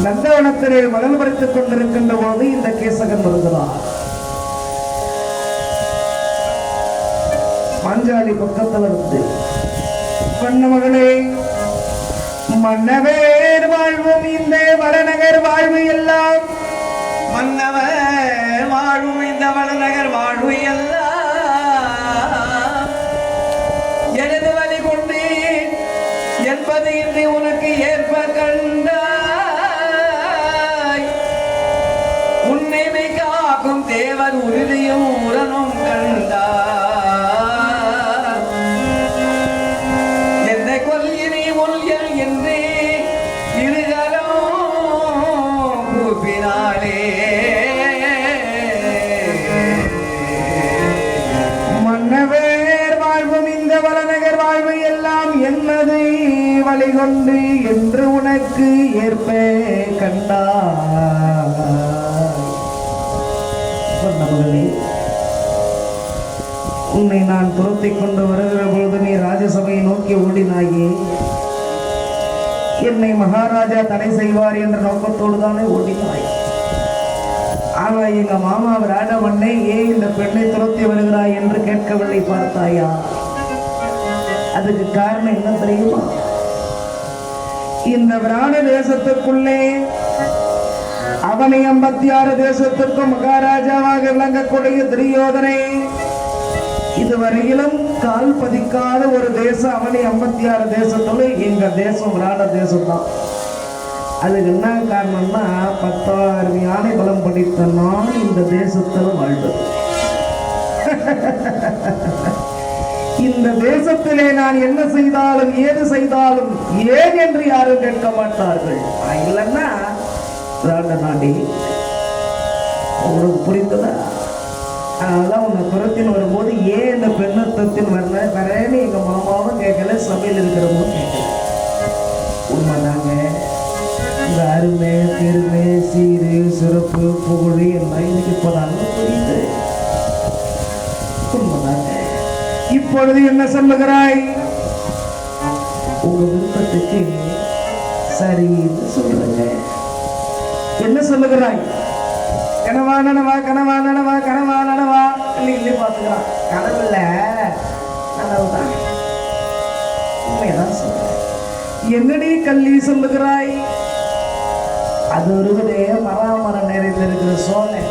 நந்தவனத்திலே மகள் பறித்துக் கொண்டிருக்கின்ற போது இந்த கேசகன் வருகிறார். பாஞ்சாலி பக்கத்தில் இருந்து பண்ண மகளே மன்னவேர் வாழ்வும் இந்த வடநகர் வாழ்வு எல்லாம். மன்னவர் வாழ்வும் இந்த வடநகர் வாழ்வு எல்லாம். எனது வழி கொண்டு என்பது இன்றி உனக்கு ஏ கண்டு என்று உனக்கு ஏற்ப கண்டாய் மகளே? உன்னை நான் துரத்திக் கொண்டு வருகிற பொழுது நீ ராஜசபையை நோக்கி ஓடினாயே. என்னை மகாராஜா தடை செய்வார் என்ற நோக்கத்தோடு தானே ஓடினாய். ஆனா எங்க மாமா விராடமண்ணே ஏன் இந்த பெண்ணை துரத்தி வருகிறாய் என்று கேட்கவில்லை பார்த்தாயா? அதுக்கு காரணம் என்ன தெரியுமா? இந்த விராட தேசத்துக்குள்ளே அவனை ஐம்பத்தி ஆறு தேசத்திற்கும் மகாராஜாவாக விளங்கக்கூடிய துரியோதனை இதுவரையிலும் கால் பதிக்காத ஒரு தேசம் அவனை ஐம்பத்தி ஆறு தேசத்துல எங்க தேசம் விராட தேசம் தான் அதுக்கு என்ன காரணம்னா பத்தாயிரம் யானை பலம் படித்த நான் இந்த தேசத்தில் வாழ்வது. இந்த தேசத்திலே நான் என்ன செய்தாலும் ஏது செய்தாலும் ஏன் என்று யாரும் கேட்க மாட்டார்கள். இல்லைன்னா நாடி உங்களுக்கு புரிந்ததா? அதனால உன்னை வரும்போது ஏன் இந்த பெண்ணத்தத்தின் வரல? வரேன்னு எங்க மாமாவும் கேட்கல சபையில் இருக்கிறவங்க கேட்கல. உண்மைதாங்க இந்த அருமை பெருமை சீரு சிறப்பு புகழ் எல்லாம் எனக்கு இப்போதாங்க புரியுது. இப்பொழுது என்ன சொல்லுகிறாய்? உங்க விருப்பத்துக்கு சரின்னு சொல்லுங்க என்ன சொல்லுகிறாய்? கனவா நனவா கனவா நனவா கனவா நனவா. இல்லை இல்லை பார்த்துக்கிறான் கனவுல உண்மையதான் சொல்றேன் என்னடி கள்ளி சொல்லுகிறாய்? அது ஒருவரே மராமரம் நிறைந்திருக்கிற சோலை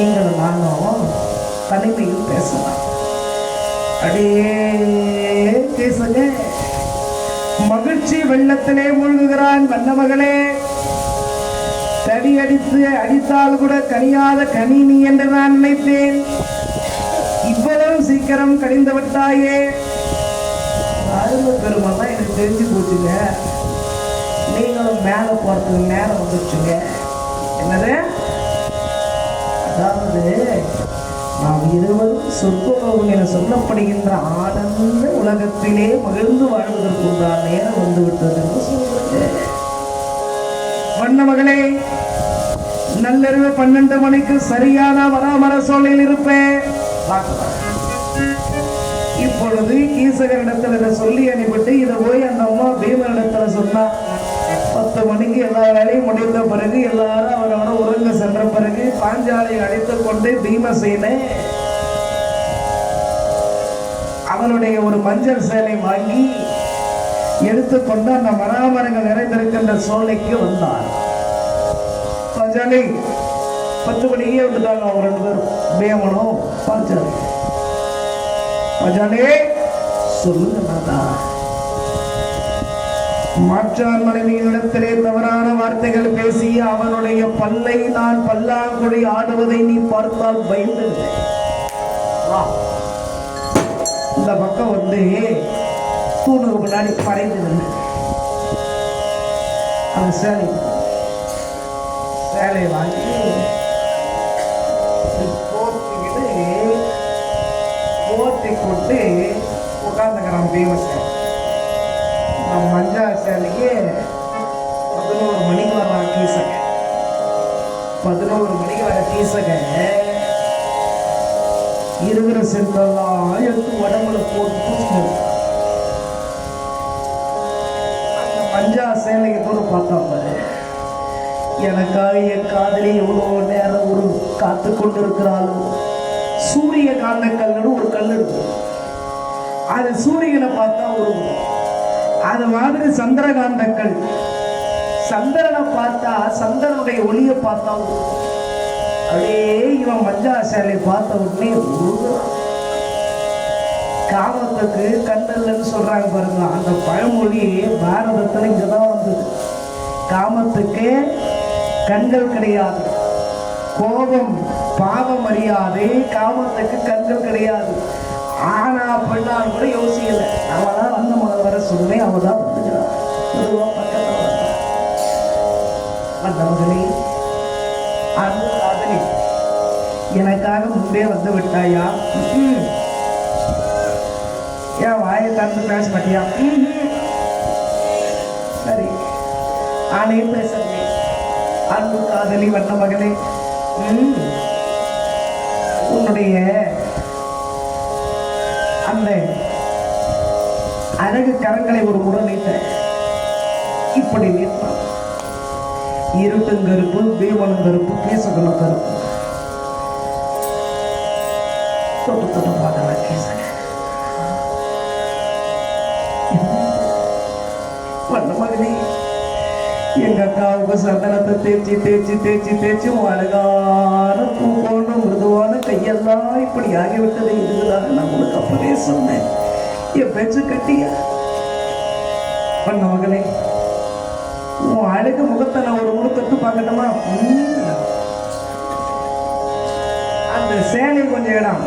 அப்படிங்கிற நானும் தனிமையில் பேசலாம். அப்படியே பேசுங்க. மகிழ்ச்சி வெள்ளத்திலே மூழ்குகிறான் வண்ணமகளே. தடி அடித்து அடித்தால் கூட கனியாத கனி நீ என்று நான் நினைத்தேன். இவ்வளவு சீக்கிரம் கழிந்து விட்டாயே. அருமை பெருமெல்லாம் எனக்கு தெரிஞ்சு போச்சுங்க. நீங்களும் மேலே போறதுக்கு நேரம் வந்துருச்சுங்க. என்னது? அதாவது நாம் இருவரும் சொர்க்கலோகம் என சொல்லப்படுகின்ற ஆனந்த உலகத்திலே மகிழ்ந்து வாழ்வதற்குண்டான நேரம் வந்துவிட்டது என்று சொல்றது வண்ண மகளே நள்ளிரவு பன்னெண்டு மணிக்கு சரியான வராமர சோழில் இருப்பேன் இப்பொழுது ஈசகரிடத்தில் இதை சொல்லி அனுப்பிட்டு இதை போய் அந்த அம்மா பீமனிடத்துல சொன்னா பத்து மணிக்கு எல்லா வேலையும் முடிந்த பிறகு எல்லாரும் அவரோட உறங்க பாஞ்சாலை அழைத்துக் கொண்டு பீமசேனை அவனுடைய ஒரு மஞ்சள் சேலை வாங்கி எடுத்துக்கொண்டு அந்த மராமரங்கள் நிறைந்திருக்கின்ற சோலைக்கு வந்தார் பாஞ்சாலி பத்து மணிக்கே வந்துட்டாங்க அவங்க ரெண்டு பேரும். பீமனும் பாஞ்சாலை. மஜானே சொல்லுங்க நாதா மாற்றார் மனைவியிடத்திலே தவறான வார்த்தைகள் பேசி அவனுடைய பல்லை நான் பல்லாங்குழி ஆடுவதை நீ பார்த்தால் பயந்து. இந்த பக்கம் வந்து தூணுக்கு முன்னாடி பறைந்து நின்று அந்த சேலை சேலை வாங்கி போத்திக்கிட்டு போத்தி கொண்டு உட்காந்துக்கிறான் பீமசேன். நம்ம மஞ்சா பதினோரு மணிக்கு வர்றான் கீசக பதினோரு மணிக்கு வர கீசக இருக்கிற சென்றெல்லாம் எடுத்து உடம்புல போட்டு பூசினது மஞ்சா கூட பார்த்தா பாரு எனக்காக என் காதலி எவ்வளோ நேரம் ஒரு காத்து கொண்டிருக்கிறாளோ சூரிய காந்த கல்லுன்னு ஒரு கல் இருக்கு அது சூரியனை பார்த்தா ஒரு அது மாதிரி சந்திரகாந்தங்கள். சந்திரனை பார்த்தா சந்திரனுடைய ஒளியை பார்த்தா அதே அப்படியே இவன் மஞ்சாசாலை பார்த்த உடனே காமத்துக்கு கண்ணல்லன்னு சொல்றாங்க பாருங்க அந்த பழமொழி பாரதத்துல இங்கதான் வந்தது. காமத்துக்கு கண்கள் கிடையாது. கோபம் பாவம் அறியாது காமத்துக்கு கண்கள் கிடையாது. ஆனா பெண்ணால் கூட யோசிக்கல அவதான் வந்த மகள் வர சொன்னேன் அவ தான் வந்துக்கிறான் மெதுவா பக்கத்துல வந்தா. வந்தவர்களே அன்பு காதலி எனக்காக முன்பே வந்து விட்டாயா ம்ம். ஏன் வாயை திறந்து பேச மாட்டியா ம்ஹும். சரி ஆனே பேசுறேன் அன்பு காதலி வந்த மகளே ம். உன்னுடைய அழகு கரங்களை ஒரு முறை நீட்ட இப்படி நீட்டான் இருட்டும் கருப்பு பீமனும் கருப்பு கேசகனும் கருப்பு தொட்டு தொட்டு பார்க்கலாம் கேசகன் பண்ண மகனே எங்க அக்காவுக்கு சந்தனத்தை தேய்ச்சி தேய்ச்சி தேய்ச்சி தேய்ச்சி உன் அழகான பூ போன்ற மிருதுவான கையெல்லாம் இப்படி ஆகிவிட்டது இதுதான் நான் உனக்கு அப்பவே சொன்னேன். என் பேச்சு கட்டிய? பண்ண மகளே உன் அழகு முகத்தை நான் ஒரு முழு தொட்டு பார்க்கட்டுமா? அந்த சேலை கொஞ்சம் இடம்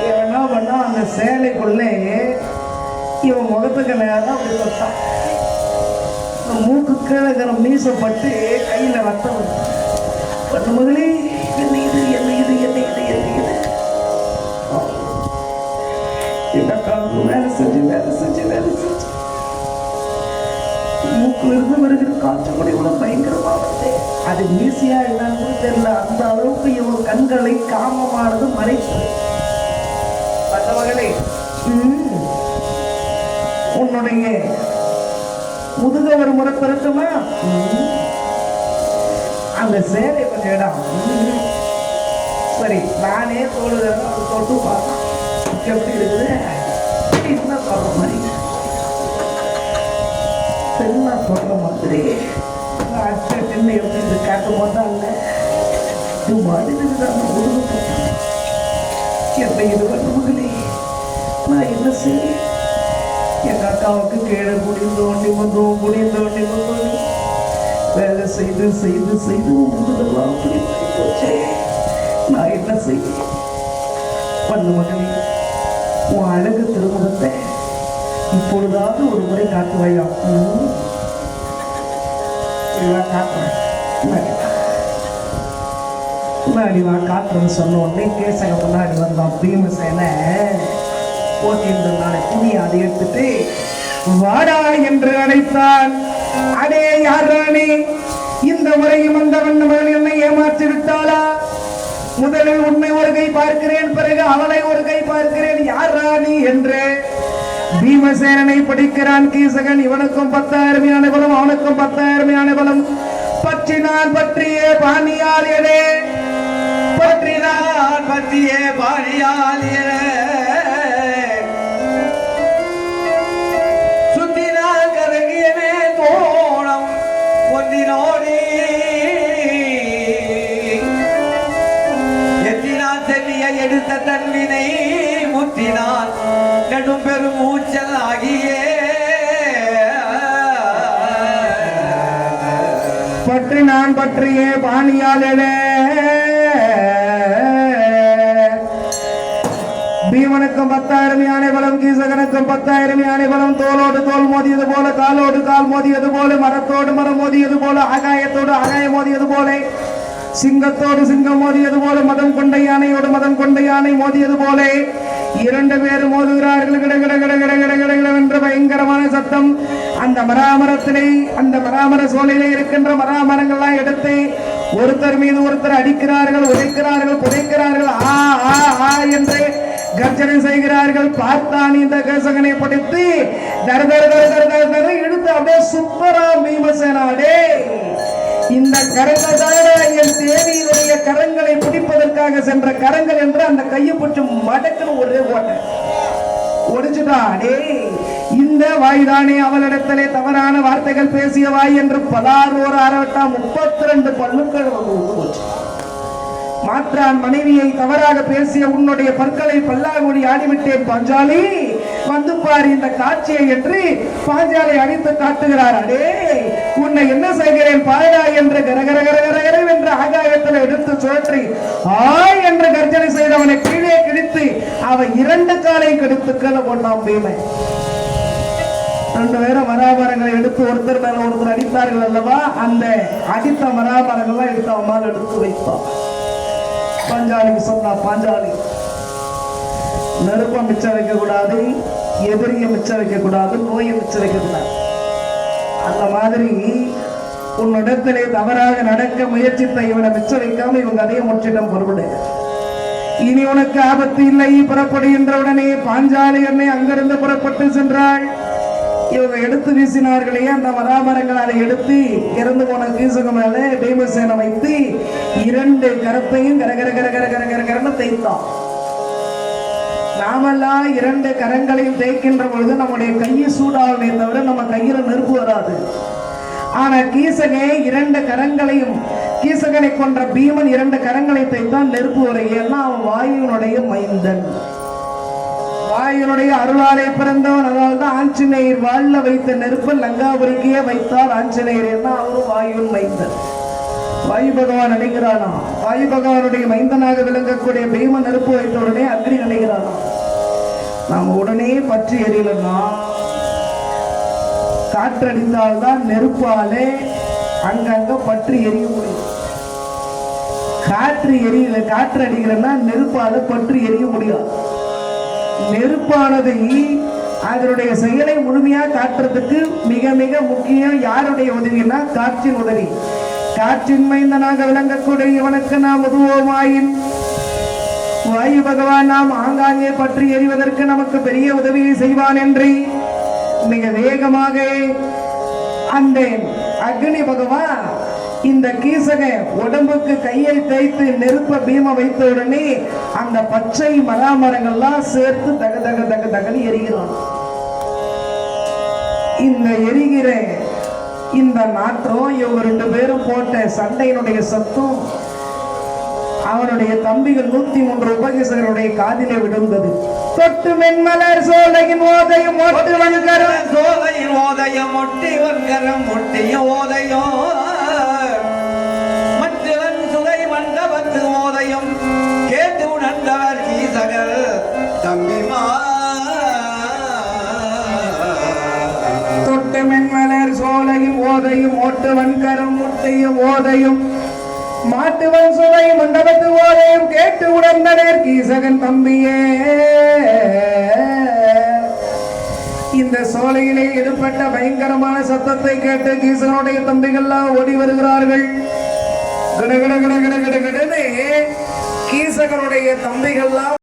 இவன் என்ன பண்ணா அந்த சேலைக்குள்ளே இவன் முகத்துக்கு நேரம் அப்படி தொட்டான் மூக்கு கீழே மீசப்பட்டு கையில ரத்தம் வருது. முதலே என்ன இது என்ன செஞ்சு வேலை செஞ்சு வேலை செஞ்சு மூக்குல இருந்து வருகிற காற்று கூட இவ்வளவு பயங்கரமா வருது அது ஈஸியா என்னன்னு தெரியல அந்த அளவுக்கு இவன் கண்களை காமமானது மறைப்பு மகளே உன்னுடைய முதுக ஒரு முறை பிறக்குமா அந்த சேலை கொஞ்சம் இடம் சரி நானே தோழுதெல்லாம் தொட்டு பார்த்தேன் எப்படி இருக்குது என்ன பார்க்க மாதிரி தென்னா சொல்ற மாதிரி அட்டை தின்னு எப்படி இது காட்ட மாட்டாங்க? இது மாதிரி இருக்குது அந்த என்னை இது பண்ண மகளே நான் என்ன செய்ய எங்கள் அக்காவுக்கு கீழே குடி தோண்டி வந்தோம் குடி தோண்டி வந்தோம் வேலை செய்து செய்து செய்து முதுகெல்லாம் அப்படி போச்சே. நான் என்ன செய்ய பண்ணு மகளே உன் அழகு திருமுகத்தை இப்பொழுதாவது ஒரு முறை காட்டுவாயா ம். வா, காட்டுறேன் முன்னாடி வா. காட்டுறேன்னு சொன்ன உடனே கேசக முன்னாடி வந்தான் பீமசேனை போட்டிருந்த நாளை துணியை அதை எடுத்துட்டு வாடா என்று அழைத்தான். அடே யார் ராணி? இந்த முறையும் அந்த வண்ணமகள் என்னை ஏமாற்றி விட்டாளா? முதலில் உன்னை ஒரு கை பார்க்கிறேன் பிறகு அவளை ஒரு கை பார்க்கிறேன். யார் ராணி? என்று பீமசேனனை படிக்கிறான் கீசகன். இவனுக்கும் பத்தாயிரம் யானை பலம் அவனுக்கும் பத்தாயிரம் யானை பலம் பற்றினான் பற்றிய பாணியால் பற்றினான் பற்றிய பாடியாலிய பற்றிய பாணியாளனே பீமனுக்கும் பத்தாயிரம் யானை பலம் கீசகனுக்கும் பத்தாயிரம் யானை பலம் தோலோடு தோல் மோதியது போல காலோடு கால் மோதியது போல மரத்தோடு மரம் மோதியது போல ஆகாயத்தோடு ஆகாயம் மோதியது போல சிங்கத்தோடு சிங்கம் மோதியது போல மதம் கொண்ட யானையோடு மதம் கொண்ட யானை மோதியது போல இரண்டு பேர் மோதுகிறார்கள் கிட கிட கிட கிட கிட கிட கிட என்ற பயங்கரமான சத்தம் அந்த மராமரத்திலே அந்த மராமர சோலையிலே இருக்கின்ற மராமரங்கள்லாம் எடுத்து ஒருத்தர் மீது ஒருத்தர் அடிக்கிறார்கள் உதைக்கிறார்கள் புதைக்கிறார்கள். ஆ ஆ ஆ என்று கர்ஜனை செய்கிறார்கள். பார்த்தான் இந்த கேசகனை படித்து தர தர தர தர தர தர எடுத்து அப்படியே சுப்பரா பீமசேனாடே. இந்த கரங்கள் என் தேவியினுடைய கரங்களை பிடிப்பதற்காக சென்ற கரங்கள் என்று அந்த கையை பிடிச்சு மடக்குன்னு ஒரே ஓட்ட. ஒடிச்சுட்டாடே வாய்தானே அவளிடத்திலே தவறான வார்த்தைகள் பேசிய வாய் என்று பலாரோர் அரவட்டா முப்பத்தி ரெண்டு பல்லுக்கள் போச்சு. மாற்றான் மனைவியை தவறாக பேசிய உன்னுடைய பற்களை பல்லாங்குடி ஆடிவிட்டேன் பாஞ்சாலி. வந்து பாரு இந்த காட்சியை என்று பாஞ்சாலை அடித்து காட்டுகிறார். அடே உன்னை என்ன செய்கிறேன் பாரா என்று கரகரகரகரகரம் என்று ஆகாயத்தில் எடுத்து சுழற்றி ஆய் என்று கர்ஜனை செய்தவனை கீழே கிழித்து அவன் இரண்டு காலை கெடுத்துக்கள் ஒன்றாம் பீமை ரெண்டு பேரும் மராமரங்களை எடுத்து ஒருத்தர் மேல ஒருத்தர் அடித்தார்கள் அல்லவா? அந்த அடித்த மராமரங்கள்லாம் எடுத்து அவன் மேல எடுத்து வைத்தான் பாஞ்சாலிக்கு சொன்னா பாஞ்சாலி. நெருப்பை மிச்சம் வைக்க கூடாது எதிரியை மிச்சம் வைக்க கூடாது நோயை மிச்சம் வைக்க கூடாது அந்த மாதிரி உன்னிடத்திலே தவறாக நடக்க முயற்சித்த இவனை மிச்சம் வைக்காம இவங்க அதையும் முற்றிடம் பொருள் இனி உனக்கு ஆபத்து இல்லை புறப்படுகின்ற உடனே பாஞ்சாலி என்னை அங்கிருந்து புறப்பட்டு சென்றாள். இவங்க எடுத்து வீசினார்களே அந்த மராமரங்கள் எடுத்து இறந்து போன கீசக மேல பீமசேனை வைத்து இரண்டு கரத்தையும் கரகர கர கர கர கர கரன்னு தேய்த்தான். நாமெல்லாம் இரண்டு கரங்களையும் தேய்க்கின்ற பொழுது நம்முடைய கையை சூடாகுமே தவிர நம்ம கையில நெருப்பு வராது. ஆனா கீசகே இரண்டு கரங்களையும் கீசகனை கொன்ற பீமன் இரண்டு கரங்களை தைத்தான் நெருப்பு வரை ஏன்னா அவன் வாயுனுடைய மைந்தன். வாயுனுடைய அருளாலே பிறந்தவன் அதனால தான் ஆஞ்சநேயர் வாழ வைத்த நெருப்பு லங்காபுரிக்கே வைத்தார் ஆஞ்சநேயர் என்ன? அவரும் வாயுன் மைந்தன் வாயு பகவான் நினைக்கிறானா வாயு பகவானுடைய மைந்தனாக விளங்கக்கூடிய பீம நெருப்பு வைத்த உடனே அக்னி நினைக்கிறானா நாம் உடனே பற்றி எரியலன்னா காற்றடித்தால்தான் நெருப்பாலே அங்கங்க பற்றி எரிய முடியும். காற்று எரியல காற்று அடிக்கிறன்னா நெருப்பால பற்றி எரிய முடியாது. நெருப்பானது அதனுடைய செயலை முழுமையாக காட்டுறதுக்கு மிக மிக முக்கியம் யாருடைய உதவினா காற்றின் உதவி. காற்றின் மைந்தனாக விளங்கக்கூடிய இவனுக்கு நாம் உதவுவோமாயின். வாயு பகவான் நாம் ஆங்காங்கே பற்றி எறிவதற்கு நமக்கு பெரிய உதவியை செய்வான் என்று மிக வேகமாக அந்த அக்னி பகவான் இந்த கீசக உடம்புக்கு கையை தைத்து நெருப்ப பீம வைத்த உடனே அந்த பச்சை மராமரங்கள்லாம் சேர்த்து தக தக தக தகனு எரிகிறான். இந்த எரிகிற இந்த நாற்றம் இவங்க ரெண்டு பேரும் போட்ட சண்டையினுடைய சத்தம் அவனுடைய தம்பிகள் நூத்தி மூன்று உபகேசகருடைய காதிலே விழுந்தது. தொட்டு மென்மலர் சோலையின் ஓதையும் ஓட்டு வன்கரம். சோலையில் ஓதையும் ஒட்டி வன்கரம் ஒட்டிய ஓதயம் ஓதையும் ஓட்டவன் கரம் முட்டையும் ஓதையும். மாட்டுவன் சுவை மண்டபத்து ஓதையும் கேட்டு உடந்தனர் கீசகன் தம்பியே. இந்த சோலையிலே ஏற்பட்ட பயங்கரமான சத்தத்தை கேட்டு கீசனுடைய தம்பிகள்லாம் ஓடி வருகிறார்கள். கிட கீசகனுடைய தம்பிகள்லாம்